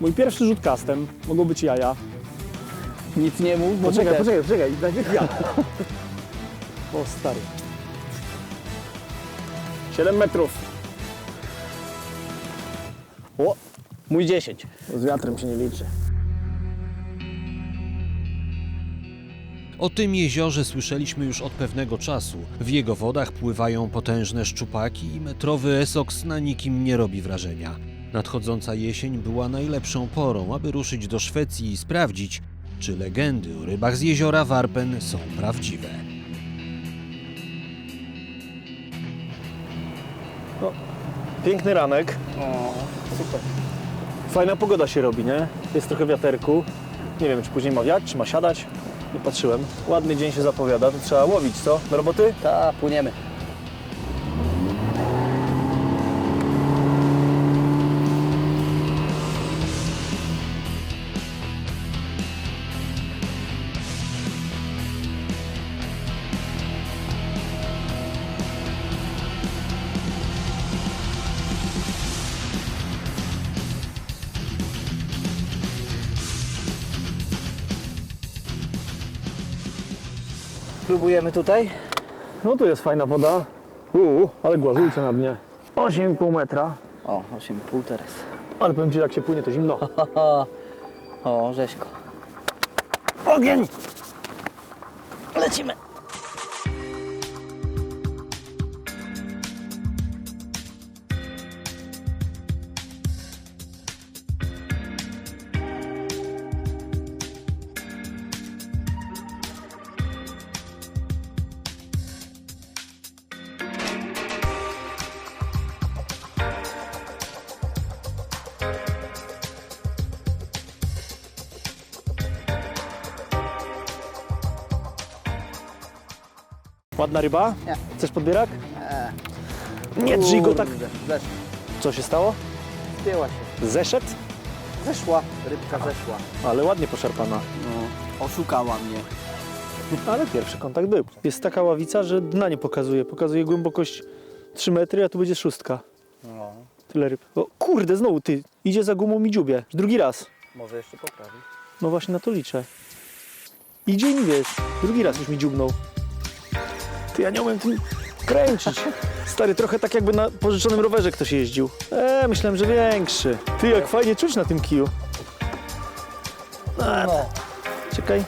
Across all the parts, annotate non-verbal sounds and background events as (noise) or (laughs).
Mój pierwszy rzut kastem. Mogą być jaja. Nic nie mów, bo Poczekaj, też. poczekaj, poczekaj. Najpierw ja. (laughs) O, stary. 7 metrów. O, Mój 10. z wiatrem się nie liczy. O tym jeziorze słyszeliśmy już od pewnego czasu. W jego wodach pływają potężne szczupaki i metrowy esoks na nikim nie robi wrażenia. Nadchodząca jesień była najlepszą porą, aby ruszyć do Szwecji i sprawdzić, czy legendy o rybach z jeziora Warpen są prawdziwe. Piękny ranek. O, super. Fajna pogoda się robi, nie? Jest trochę wiaterku. Nie wiem, czy później ma wiać, czy ma siadać. Nie patrzyłem. Ładny dzień się zapowiada, to trzeba łowić, co? Do roboty? Ta, płyniemy. Próbujemy tutaj. No tu jest fajna woda. Uuu, ale głazujcie na dnie. 8,5 metra. O, 8,5 teraz. Ale powiem Ci, jak się płynie, to zimno. (laughs) O, rzeźko. Ogień! Lecimy. Ładna ryba? Nie. Chcesz podbierak? Nie. Nie drzyj go tak. Zesz, Co się stało? zdjęła się. Zeszedł? Zeszła. Rybka zeszła. Ale ładnie poszarpana. No, oszukała mnie. Ale pierwszy kontakt był. Jest taka ławica, że dna nie pokazuje. Pokazuje głębokość 3 metry, a tu będzie szóstka. No, Tyle ryb. O kurde, znowu ty. Idzie za gumą mi dziubie. Drugi raz. może jeszcze poprawić. No właśnie na to liczę. Idzie i nie wiesz. Drugi raz już mi dziubnął. Ty, ja nie umiem tym kręcić. Stary, trochę tak jakby na pożyczonym rowerze ktoś jeździł. Eee, myślałem, że większy. Ty, jak fajnie czuć na tym kiju. A, No, Czekaj.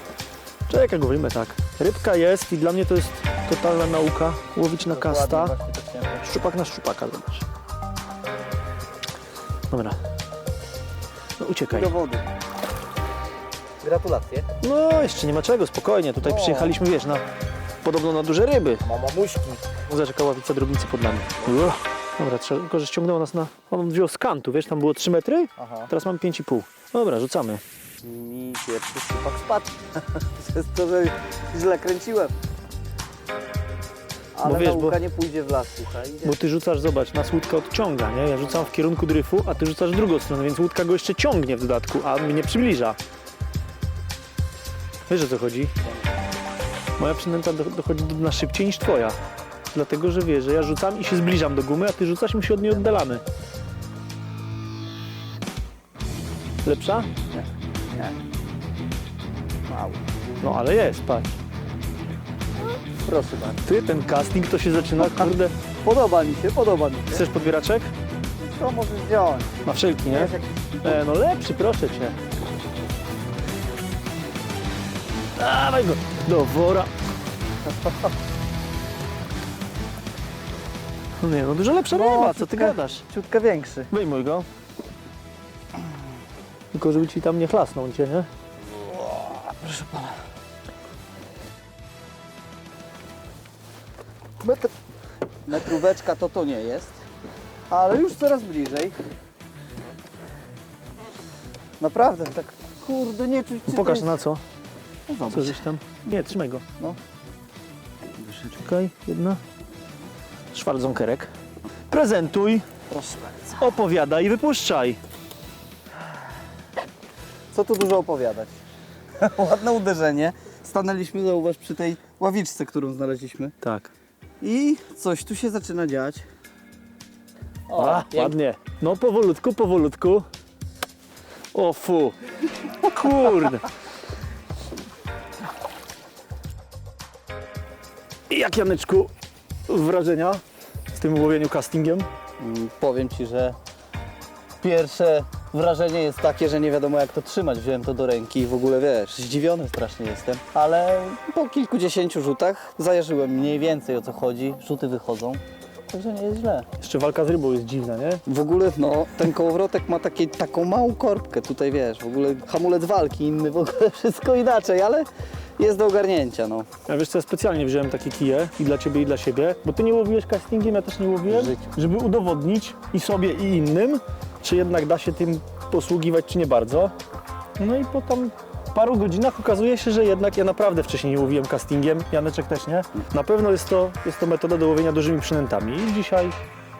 Czekaj, go wyjmę tak. Rybka jest i dla mnie to jest totalna nauka. Łowić na kasta. właśnie tak. Szczupak na szczupaka, zobacz. Dobra. No uciekaj. Do wody. Gratulacje. No, jeszcze nie ma czego, spokojnie. Tutaj O. przyjechaliśmy, wiesz, na, podobno na duże ryby. Mama muśki. Zaczeka ławica drobnicy pod nami. Uch. Dobra, trzeba, tylko że ściągnęło nas na... On wziął z kantu, wiesz, tam było 3 metry, Aha. teraz mam 5,5. Dobra, rzucamy. Mi pierwszy szczupak spadł. (laughs) Przez to, że źle kręciłem. Ale Bo wiesz, nauka bo- nie pójdzie w las, słuchaj. Idzie. Bo ty rzucasz, zobacz, nas łódka odciąga, nie? Ja rzucam w kierunku dryfu, a ty rzucasz w drugą stronę, więc łódka go jeszcze ciągnie w dodatku, a mnie przybliża. Wiesz o co chodzi? Moja przynęta do, dochodzi do dna szybciej niż twoja. Dlatego, że wiesz, że ja rzucam i się zbliżam do gumy, a ty rzucasz i my się od niej oddalamy. Lepsza? Nie. Mały. No ale jest, patrz. Proszę bardzo. Ty, ten casting to się zaczyna, kurde. Podoba mi się, podoba mi się. Chcesz podbieraczek? To możesz wziąć. Na wszelki, nie? E, no lepszy, proszę cię. Dawaj go do wora. No nie, no dużo lepsza No, ryba, co ty ciutka- gadasz? Ciutkę większy. Wyjmuj go. Tylko żeby ci tam nie chlasnął cię, nie? Proszę pana. Metr... Metróweczka to to nie jest, ale już coraz bliżej. Naprawdę, tak kurde, nie czuć czy to Pokaż jest... na co. No Co zobacz. żeś tam? Nie, trzymaj go. No. Czekaj, jedna. Szwardzonkerek. Prezentuj, Proszę bardzo. opowiadaj i wypuszczaj. Co tu dużo opowiadać? (laughs) Ładne uderzenie. Stanęliśmy, zauważ, przy tej ławiczce, którą znaleźliśmy. Tak. I coś tu się zaczyna dziać. A, pięknie. ładnie. No powolutku, powolutku. O fu. Kurde. Jak Janeczku wrażenia z tym łowieniu castingiem? Mm, Powiem Ci, że pierwsze wrażenie jest takie, że nie wiadomo jak to trzymać. Wziąłem to do ręki i w ogóle wiesz, zdziwiony strasznie jestem. Ale po kilkudziesięciu rzutach zajarzyłem mniej więcej o co chodzi. Rzuty wychodzą, także nie jest źle. Jeszcze walka z rybą jest dziwna, nie? W ogóle no, ten kołowrotek ma takie, taką małą korbkę tutaj, wiesz, w ogóle hamulec walki inny, w ogóle (laughs) wszystko inaczej, ale jest do ogarnięcia, no. Ja wiesz co, ja specjalnie wziąłem takie kije i dla ciebie i dla siebie, bo ty nie łowiłeś castingiem, ja też nie łowiłem, żeby udowodnić i sobie i innym, czy jednak da się tym posługiwać, czy nie bardzo. No i po tam paru godzinach okazuje się, że jednak ja naprawdę wcześniej nie łowiłem castingiem, Janeczek też nie. Na pewno jest to, jest to metoda do łowienia dużymi przynętami i dzisiaj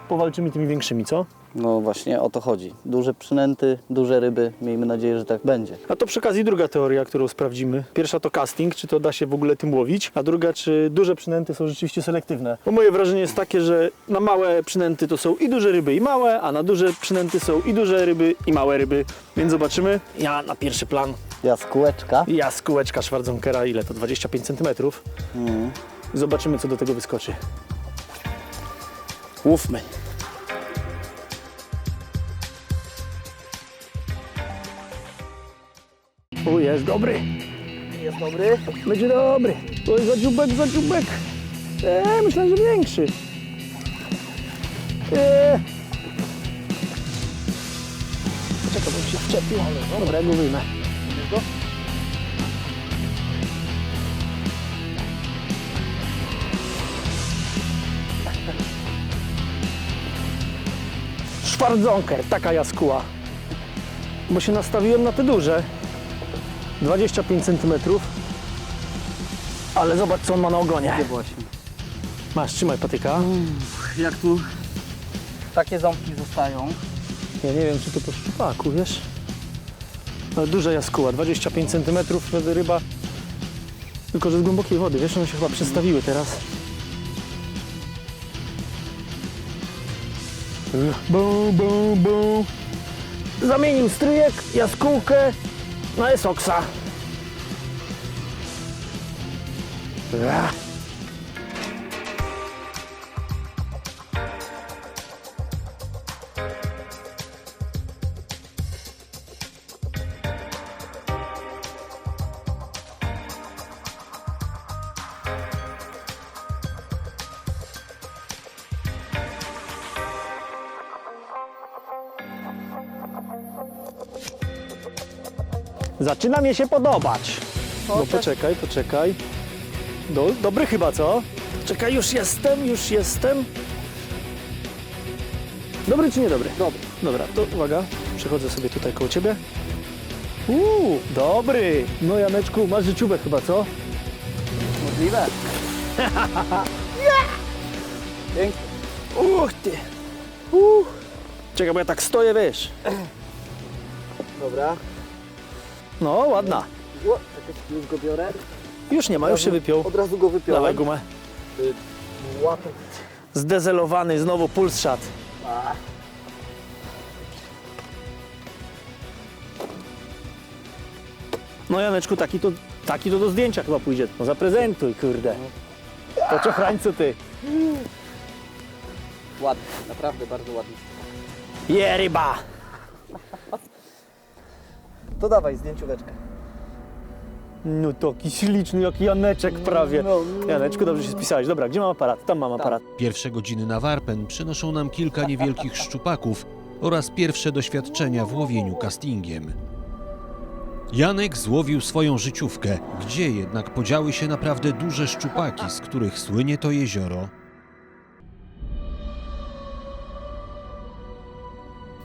powalczymy tymi większymi, co? No właśnie o to chodzi. Duże przynęty, duże ryby, miejmy nadzieję, że tak będzie. A to przy okazji druga teoria, którą sprawdzimy. Pierwsza to casting, czy to da się w ogóle tym łowić, a druga, czy duże przynęty są rzeczywiście selektywne. Bo moje wrażenie jest takie, że na małe przynęty to są i duże ryby, i małe, a na duże przynęty są i duże ryby, i małe ryby. Więc zobaczymy. Ja na pierwszy plan, Jaskółeczka. ja z kółeczka Schwarzenkera, ile to? 25 cm. Mm. Zobaczymy, co do tego wyskoczy. Łówmy. O, jest dobry. Jest dobry? Będzie dobry. Oj, za dziubek, za dziubek. Eee, myślałem, że większy. Eee. Czekaj, bym się wczepił. Dobra, go wyjmę. Szwardzonker, taka jaskóła. Bo się nastawiłem na te duże. 25 cm. Ale zobacz, co on ma na ogonie. Nie właśnie. Masz, trzymaj patyka. Jak tu takie ząbki zostają, Ja nie wiem, czy to po szczupaku, wiesz? Ale duża jaskóła, 25 cm, wtedy ryba. Tylko, że z głębokiej wody, wiesz, one się chyba przestawiły teraz. Bum, bum, bum. Zamienił stryjek, jaskółkę na esoksa. Ach. Zaczyna mi się podobać. No poczekaj, poczekaj. Do, dobry chyba, co? Czekaj, już jestem, już jestem. Dobry czy niedobry? Dobry. Dobra, to uwaga, przechodzę sobie tutaj koło ciebie. Uuu, dobry. No Janeczku, masz życiówek chyba, co? możliwe. (laughs) Pięknie. Uch ty. Uch. Czekaj, bo ja tak stoję, wiesz. Dobra. No, ładna. O, czekaj, już go biorę. Już nie ma, już się wypiął. Od razu go wypiąłem. Dawaj gumę. Łapę. Zdezelowany, znowu pulsshot. No Janeczku, taki to, taki to do zdjęcia chyba pójdzie. No zaprezentuj, kurde. To czochrańcu ty. Ładny, naprawdę bardzo ładny. Je ryba. To dawaj zdjęcióweczkę. No taki śliczny, jak Janeczek prawie. No, no. Janeczku, dobrze się spisałeś. Dobra, gdzie mam aparat? Tam mam aparat. Pierwsze godziny na Warpen przynoszą nam kilka niewielkich szczupaków oraz pierwsze doświadczenia w łowieniu castingiem. Janek złowił swoją życiówkę, gdzie jednak podziały się naprawdę duże szczupaki, z których słynie to jezioro.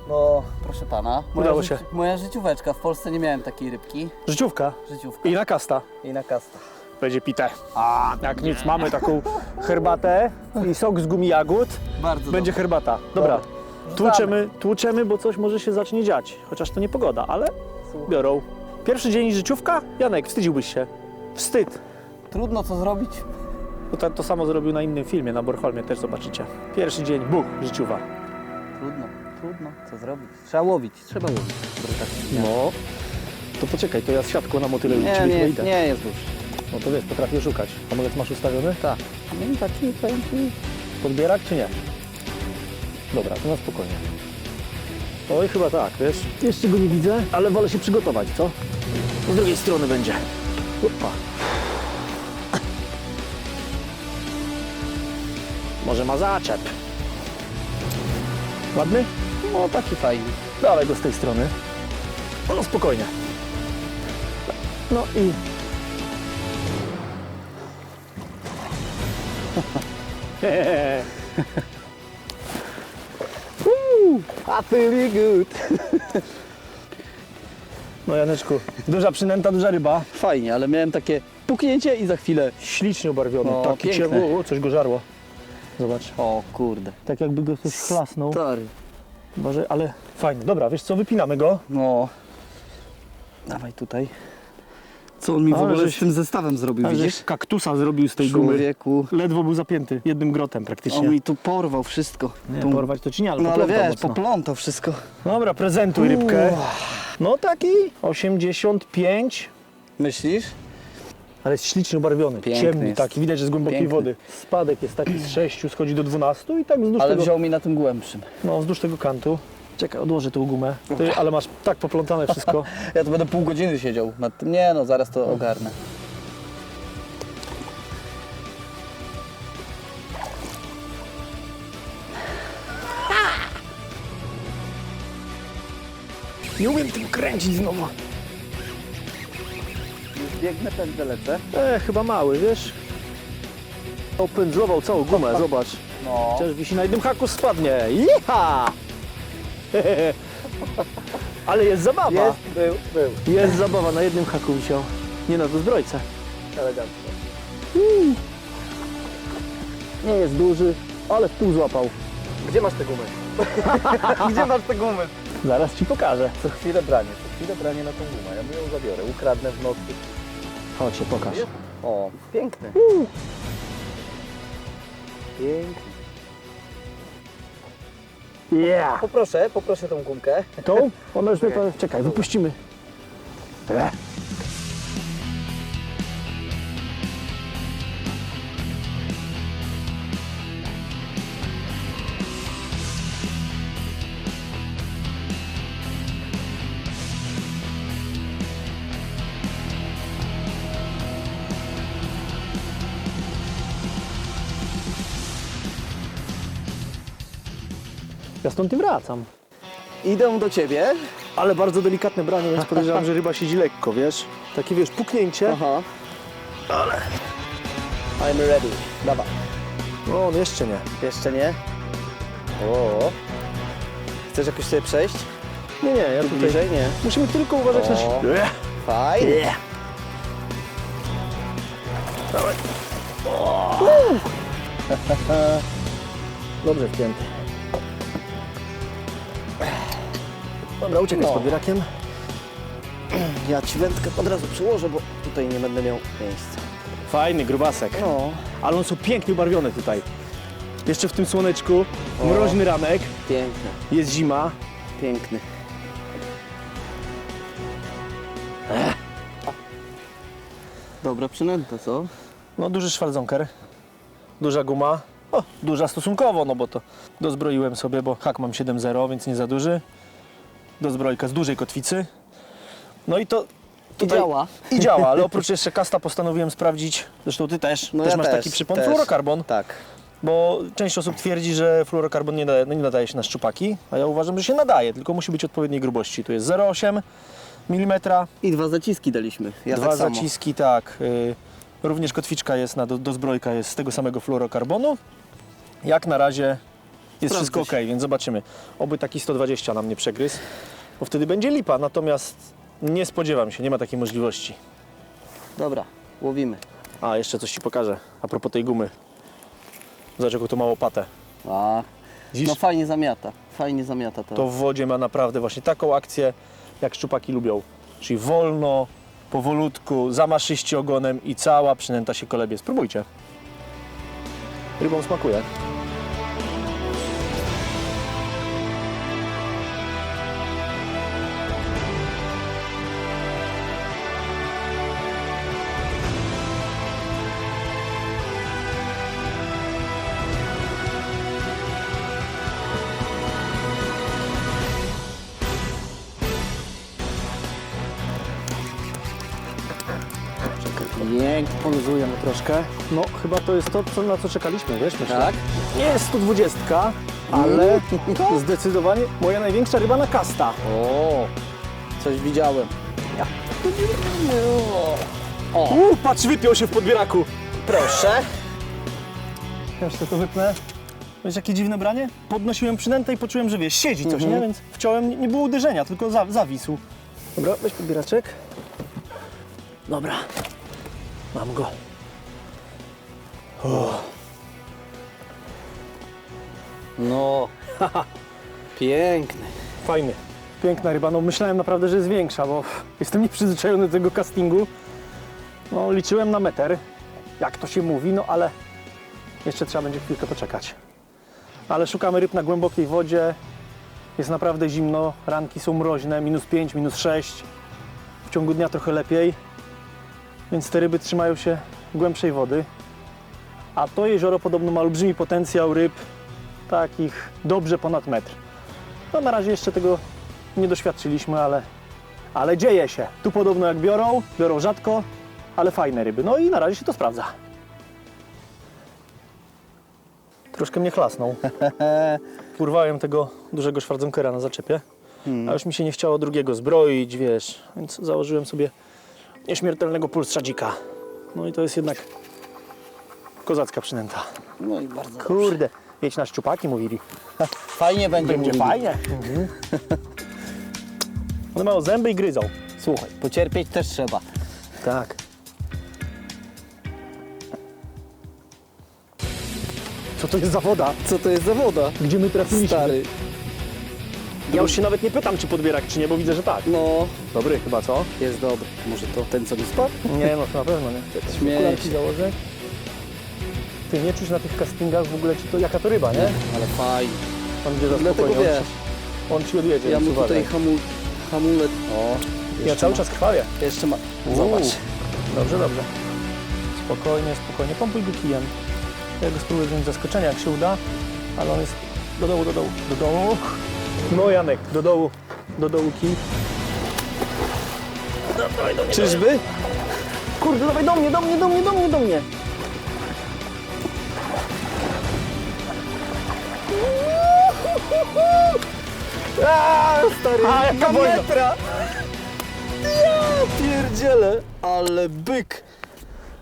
No, proszę pana. Moja Udało się. Moja życióweczka. W Polsce nie miałem takiej rybki. Życiówka Życiówka. i na kasta. I na kasta. Będzie pite. A, jak nic, mamy taką herbatę i sok z gumi jagód. Bardzo Będzie dobrze. herbata. Dobra, Rzucamy. tłuczemy, tłuczemy, bo coś może się zacznie dziać. Chociaż to nie pogoda, ale Słuchaj. biorą. Pierwszy dzień życiówka? Janek, wstydziłbyś się. Wstyd. Trudno co zrobić. Bo to, to samo zrobił na innym filmie, na Bornholmie też zobaczycie. Pierwszy dzień, buch, życiowa. Trudno. Trudno, co zrobić? Trzeba łowić, trzeba łowić. No, to poczekaj, to ja z siatką na motyle Nie, ciebie nie, idę. nie jest duży. No to wiesz, potrafię szukać. Hamulec masz ustawiony? Tak. No i taki, ci, Podbierak czy nie? Dobra, to na spokojnie. Oj, chyba tak, wiesz? Jeszcze go nie widzę, ale wolę się przygotować, co? Z drugiej strony będzie. Opa. Może ma zaczep. Ładny? No taki fajny. Dawaj go z tej strony. No spokojnie. No i... (laughs) I feel good. (laughs) No Janeczku, duża przynęta, duża ryba. Fajnie, ale miałem takie puknięcie i za chwilę. Ślicznie ubarwiony, No, taki piękne. o, coś go żarło. Zobacz, O kurde. tak jakby go ktoś chlasnął. Stary. Może, ale fajnie. Dobra, wiesz co, wypinamy go. No. Dawaj tutaj. Co on mi w Ale ogóle żeś- z tym zestawem zrobił, widzisz? kaktusa zrobił z tej gumy. Człowieku. Ledwo był zapięty jednym grotem praktycznie. On mi tu porwał wszystko. Nie, Tu- porwać to ci nie, ale No ale poplątał wiesz, mocno. poplątał wszystko. Dobra, prezentuj rybkę. No taki 85, Myślisz? Ale jest ślicznie ubarwiony. Piękny Ciemny jest. taki, widać, że z głębokiej Piękny. wody. Spadek jest taki z 6, schodzi do 12 i tak wzdłuż Ale tego, wziął mi na tym głębszym. no, wzdłuż tego kantu. Czekaj, odłożę tą gumę. Ty, ale masz tak poplątane wszystko. (laughs) Ja tu będę pół godziny siedział nad tym. Nie no, zaraz to ogarnę. Nie umiem tym kręcić znowu. Biegnę, pędzę, lecę. E, chyba mały, wiesz? Opędzlował całą gumę, (laughs) zobacz. No. Chociaż wisi na jednym haku spadnie. Jiha! (laughs) Ale jest zabawa. Jest, był, był. Jest zabawa, na jednym haku wisiał. Nie to zbrojca. Elegancko. Nie jest duży, ale w pół złapał. Gdzie masz te gumy? (laughs) Gdzie masz te gumy? Zaraz ci pokażę. Co chwilę branie, co chwilę branie na tą gumę. Ja mu ją zabiorę, ukradnę w nocy. Chodź się pokaż. O, piękny. Piękny. Yeah! Poproszę, poproszę tą gumkę. Tą? Ona już mnie. Czekaj, wypuścimy. Ja stąd nie wracam. Idę do ciebie. Ale bardzo delikatne branie, więc podejrzewam, że ryba siedzi lekko, wiesz? Takie, wiesz, puknięcie. Aha. I'm ready. Dawaj. No, on jeszcze nie. Jeszcze nie. O. Chcesz jakoś sobie przejść? Nie, nie, ja Tu tutaj... bliżej? Nie. Musimy tylko uważać na O. siebie. Fajnie. Dawaj. (laughs) Dobrze wpięty. Dobra, uciekaj No. z podbierakiem. Ja ci wędkę od razu przyłożę, bo tutaj nie będę miał miejsca. Fajny grubasek. No. Ale one są pięknie ubarwione tutaj. Jeszcze w tym słoneczku, mroźny ranek, Piękny, jest zima. piękny. Dobra przynęta, co? No, duży szwaldzonker, duża guma. O, duża stosunkowo, no bo to dozbroiłem sobie, bo hak mam 7.0, więc nie za duży. Dozbrojka z dużej kotwicy. No i to Tutaj- działa. i działa, ale oprócz jeszcze kasta postanowiłem sprawdzić, zresztą ty też, No też ja masz też, taki przypon, też. fluorokarbon, Tak. bo część osób twierdzi, że fluorokarbon nie, nadaje, no nie nadaje się na szczupaki, a ja uważam, że się nadaje, tylko musi być odpowiedniej grubości. Tu jest 0,8 mm, I dwa zaciski daliśmy. Ja dwa tak samo. zaciski, tak. Y, również kotwiczka jest, na do, dozbrojka jest z tego samego fluorokarbonu. Jak na razie jest wszystko ok, się. więc zobaczymy. Oby taki 120 nam nie przegryzł, bo wtedy będzie lipa, natomiast nie spodziewam się, nie ma takiej możliwości. Dobra, łowimy. A, jeszcze coś Ci pokażę, a propos tej gumy. Zobacz, jaką to ma łopatę. A, Widzisz? no fajnie zamiata. Fajnie zamiata to. To w wodzie ma naprawdę właśnie taką akcję, jak szczupaki lubią. Czyli wolno, powolutku, zamaszyście ogonem i cała przynęta się kolebie. Spróbujcie. Rybą smakuje. Chyba to jest to, co, na co czekaliśmy, wiesz, myślę. Tak? Nie jest 120, ale zdecydowanie moja największa ryba na kasta. O, coś widziałem. O, Uuu, patrz, wypiął się w podbieraku. proszę. Ja jeszcze to wypnę. Wiesz, jakie dziwne branie? Podnosiłem przynętę i poczułem, że wiesz, siedzi coś, nie? Więc wciąłem, nie, nie było uderzenia, tylko za, zawisł. Dobra, weź podbieraczek. Dobra, mam go. No, (laughs) piękny. Fajny. Piękna ryba. No myślałem naprawdę, że jest większa, bo (laughs) jestem nieprzyzwyczajony do tego castingu. No liczyłem na meter, jak to się mówi, no ale jeszcze trzeba będzie chwilkę poczekać. Ale szukamy ryb na głębokiej wodzie. Jest naprawdę zimno, ranki są mroźne, minus 5, minus 6. W ciągu dnia trochę lepiej, więc te ryby trzymają się głębszej wody. A to jezioro podobno ma olbrzymi potencjał ryb, takich dobrze ponad metr. No na razie jeszcze tego nie doświadczyliśmy, ale, ale dzieje się. Tu podobno jak biorą, biorą rzadko, ale fajne ryby. No i na razie się to sprawdza. Troszkę mnie chlasnął. (laughs) Urwałem tego dużego szwardzonkera na zaczepie, a już mi się nie chciało drugiego zbroić, wiesz, więc założyłem sobie nieśmiertelnego pulstrzadzika. No i to jest jednak kozacka przynęta. No i bardzo dobrze. Kurde, jedź na szczupaki, mówili. Fajnie będzie, Będzie mówili. fajnie. One mają zęby i gryzą. Słuchaj, pocierpieć też trzeba. Tak. Co to jest za woda? Co to jest za woda? Gdzie my trafiliśmy? Stary. Ja już się nawet nie pytam, czy podbierak, czy nie, bo widzę, że tak. No, Dobry chyba, co? jest dobry. Może to ten, co mi spadł? Nie, no to na pewno nie. Śmieję się. założę. Ty nie czuć na tych castingach w ogóle, czy to jaka to ryba, nie? Ale fajnie. On będzie za Dlatego spokojnie. wiesz, On ci odjedzie, ja więc mu tutaj uważaj. hamu, hamulec... O, Ja jeszcze cały ma, czas krwawię. Jeszcze ma... Uuu. Zobacz. Dobrze, dobrze. Spokojnie, spokojnie. Pompuj go kijem. Ja go spróbuję wziąć z zaskoczenia, jak się uda, ale on jest do dołu, do dołu, do dołu. No Janek, do dołu, do dołu kij. Dawaj do mnie. Czyżby? Kurde, dawaj do mnie, do mnie, do mnie, do mnie, do mnie. A, stary, A, jaka na wojna. metra! Ja pierdzielę, ale byk.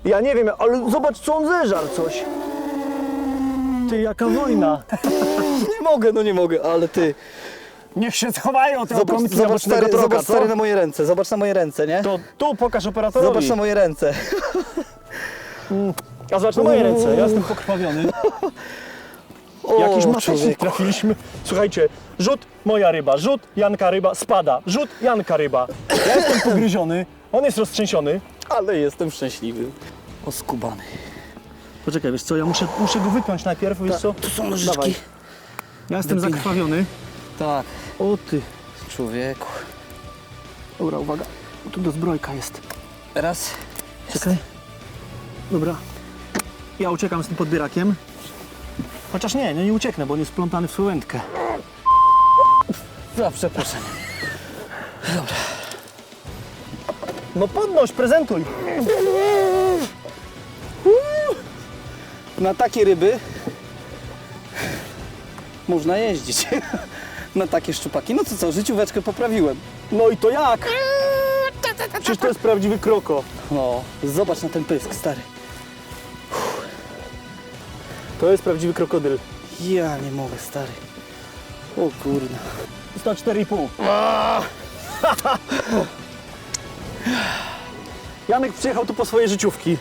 Ja nie wiem, ale zobacz, co on zeżarł coś. Ty, jaka wojna. (laughs) Nie mogę, no nie mogę, ale ty. Niech się schowają te Zobacz, zobacz, stary, zobacz stary na moje ręce, zobacz na moje ręce, nie? To tu pokaż operatorowi. Zobacz na moje ręce. A zobacz na moje ręce, ja jestem pokrwawiony. (laughs) O, Jakiś matecznik człowieku. trafiliśmy. Słuchajcie, rzut moja ryba, rzut Janka ryba, spada, rzut Janka ryba. Ja jestem pogryziony, on jest roztrzęsiony. Ale jestem szczęśliwy. Oskubany. Poczekaj, wiesz co, ja muszę, muszę go wypiąć najpierw, wiesz co? Tu są nożyczki. Dawaj. Ja jestem Wypinaj. zakrwawiony. Tak, O ty. człowieku. Dobra, uwaga, tu do zbrojka jest. Raz. Czekaj. Dobra. Ja uciekam z tym podbierakiem. Chociaż nie, no nie ucieknę, bo on jest wplątany w swoją wędkę. Za przepraszam. No podnoś, prezentuj. Na takie ryby można jeździć. (laughs) Na takie szczupaki. No co co, życióweczkę poprawiłem. No i to jak? Przecież to jest prawdziwy kroko. No, zobacz na ten pysk, stary. To jest prawdziwy krokodyl. Ja nie mogę, stary. O kurna. 104,5. (laughs) Janek przyjechał tu po swoje życiówki.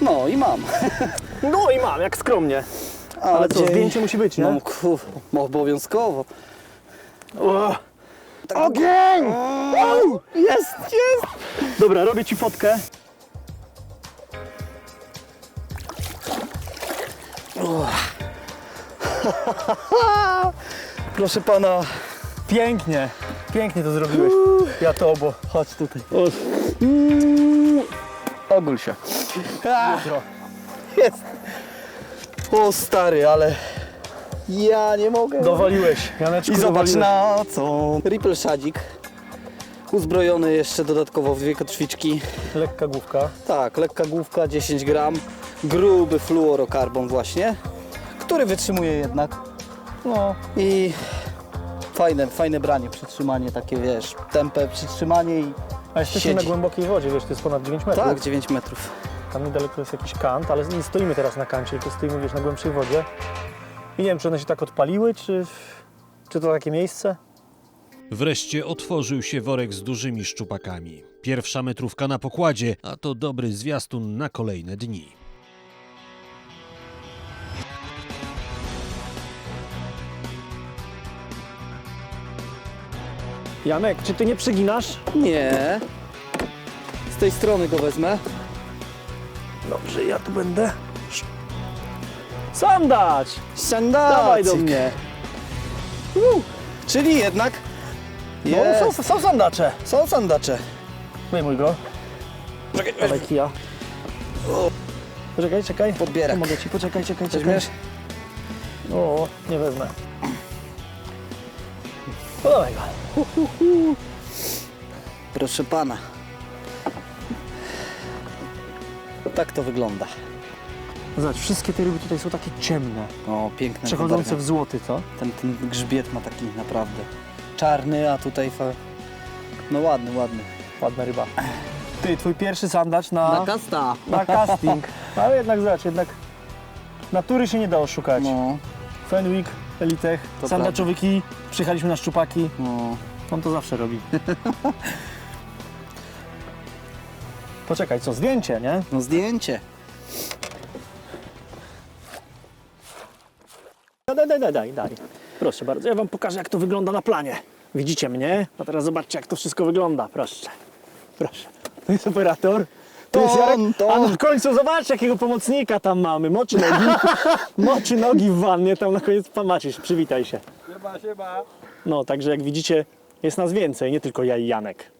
No i mam. (laughs) No i mam, jak skromnie. Ale co, dzień- zdjęcie musi być, nie? No kur... obowiązkowo. O, Tak, ogień! Au! Jest, jest! Dobra, robię ci fotkę. (laughs) Proszę pana, Pięknie, pięknie to zrobiłeś. Ja to obo. Chodź tutaj. Ogól się. Jutro. jest. O stary, ale ja nie mogę. Dowaliłeś, Janeczku, I zobacz dowaliłeś. na co. Ripple szadzik. Uzbrojony jeszcze dodatkowo w dwie kotwiczki. Lekka główka. Tak, lekka główka, 10 gram. Gruby fluorokarbon właśnie, który wytrzymuje jednak. No, I fajne, fajne branie, przytrzymanie takie, wiesz, tempę, przytrzymanie i a jesteśmy Siedzi. na głębokiej wodzie, wiesz, to jest ponad 9 metrów. tak, 9 metrów. Tam niedaleko jest jakiś kant, ale nie stoimy teraz na kancie, tylko stoimy, wiesz, na głębszej wodzie. I nie wiem, czy one się tak odpaliły, czy, czy to takie miejsce? Wreszcie otworzył się worek z dużymi szczupakami. Pierwsza metrówka na pokładzie, a to dobry zwiastun na kolejne dni. Janek, czy ty nie przeginasz? Nie. Z tej strony go wezmę. Dobrze, ja tu będę. Sandacik. Dawaj do mnie. Czyli jednak No, są, są sandacze. są sandacze. Wyjmuj go. Czekaj, Dawaj kija. Poczekaj, czekaj. Podbierak. Pomogę ci, poczekaj, czekaj, czekaj. Weźmiesz? O, nie wezmę. Podawaj go. Proszę pana. Tak to wygląda. Zobacz, wszystkie te ryby tutaj są takie ciemne, O, piękne przechodzące barwy. w złoty, co? Ten, ten grzbiet ma taki naprawdę czarny, a tutaj fa... no ładny, ładny. Ładna ryba. Ty, twój pierwszy sandacz na, kasta. na casting. (laughs) Ale jednak zobacz, jednak natury się nie da oszukać. No, Fenwick, Elitech, To sandaczowy kij, przyjechaliśmy na szczupaki. no. On to zawsze robi. Poczekaj, co, zdjęcie, nie? No zdjęcie. Daj, daj, daj, daj, daj. Proszę bardzo, ja wam pokażę, jak to wygląda na planie. Widzicie mnie? A teraz zobaczcie, jak to wszystko wygląda. Proszę. Proszę. To jest operator. To jest Jarek. to A on. w końcu zobaczcie, jakiego pomocnika tam mamy. Moczy nogi. (laughs) Moczy nogi w wannie. Tam na koniec pan Maciej, przywitaj się. No, także jak widzicie, jest nas więcej, nie tylko ja i Janek.